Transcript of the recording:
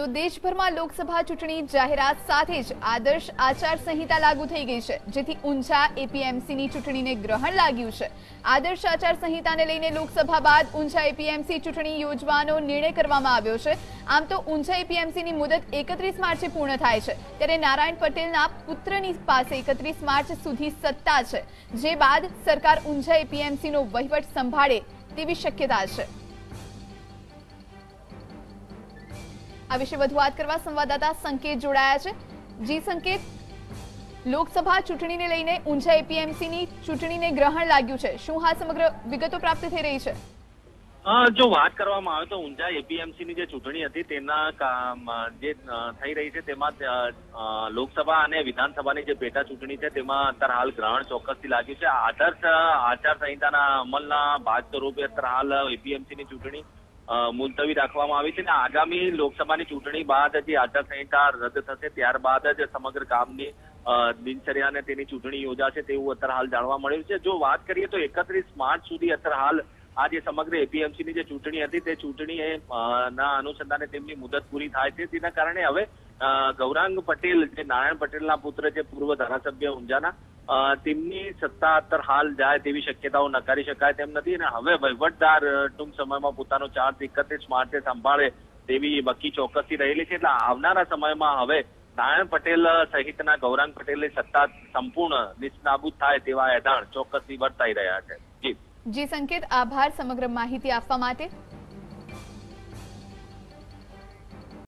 તો દેશભરમાં લોકસભા ચૂંટણી જાહેરાત સાથે જ આદર્શ આચારસંહિતા લાગુ થઈ ગઈ છે, જેથી ઊંઝા એપીએમસીની ચૂંટણીને ગ્રહણ લાગ્યું છે. આદર્શ આચાર સંહિતાને લઈને લોકસભા બાદ ઊંઝા એપીએમસી ચૂંટણી યોજવાનો નિર્ણય કરવામાં આવ્યો છે. આમ તો ઊંઝા એપીએમસીની મુદત એકત્રીસ માર્ચે પૂર્ણ થાય છે, ત્યારે નારાયણ પટેલના પુત્રની પાસે એકત્રીસ માર્ચ સુધી સત્તા છે, જે બાદ સરકાર ઊંઝા એપીએમસીનો વહીવટ સંભાળે તેવી શક્યતા છે. આ વિશે વધુ વાત કરવા સંવાદદાતા સંકેત જોડાયા છે. જી સંકેત, લોકસભા ચૂંટણીને લઈને ઊંઝા એપીએમસીની ચૂંટણીને ગ્રહણ લાગ્યું છે. શું હા સમગ્ર વિગતો પ્રાપ્ત થઈ રહી છે? જો વાત કરવામાં આવે તો ઊંઝા એપીએમસી ની જે ચૂંટણી હતી તેના જે થઈ રહી છે તેમાં લોકસભા અને વિધાનસભાની જે પેટા ચૂંટણી છે તેમાં અત્યારે હાલ ગ્રહણ ચોક્કસથી લાગ્યું છે. આદર્શ આચાર સંહિતાના અમલના ભાગ સ્વરૂપે અત્યારે હાલ એપીએમસી ની ચૂંટણી મુલતવી રાખવામાં આવી છે અને આગામી લોકસભાની ચૂંટણી બાદ જે આચારસંહિતા રદ થશે ત્યારબાદ જ સમગ્ર કામની દિનચર્યા અને તેની ચૂંટણી યોજાશે તેવું અત્યારે હાલ જાણવા મળ્યું છે. જો વાત કરીએ તો એકત્રીસ માર્ચ સુધી અત્યારે હાલ આ જે સમગ્ર એપીએમસીની જે ચૂંટણી હતી તે ચૂંટણી ના અનુસંધાને તેમની મુદત પૂરી થાય છે. તેના કારણે હવે ગૌરાંગ પટેલ, જે નારાયણ પટેલના પુત્ર, જે પૂર્વ ધારાસભ્ય ઊંઝાના તેમની સત્તા અત્યારે હાલ જાય તેવી શક્યતાઓ નકારી શકાય તેમ નથી અને હવે વહીવટદાર ટૂંક સમયમાં પોતાનો ચાર્જ એકત્રીસ માર્ચે સંભાળે તેવી બકી ચોક્કસી રહેલી છે. એટલે આવનારા સમયમાં હવે નારાયણ પટેલ સહિતના ગૌરાંગ પટેલની સત્તા સંપૂર્ણ નિષ્નાબૂદ થાય તેવા એધાણ ચોક્કસથી વર્તાઈ રહ્યા છે. જી. જી, સંકેત, આભાર સમગ્ર માહિતી આપવા માટે.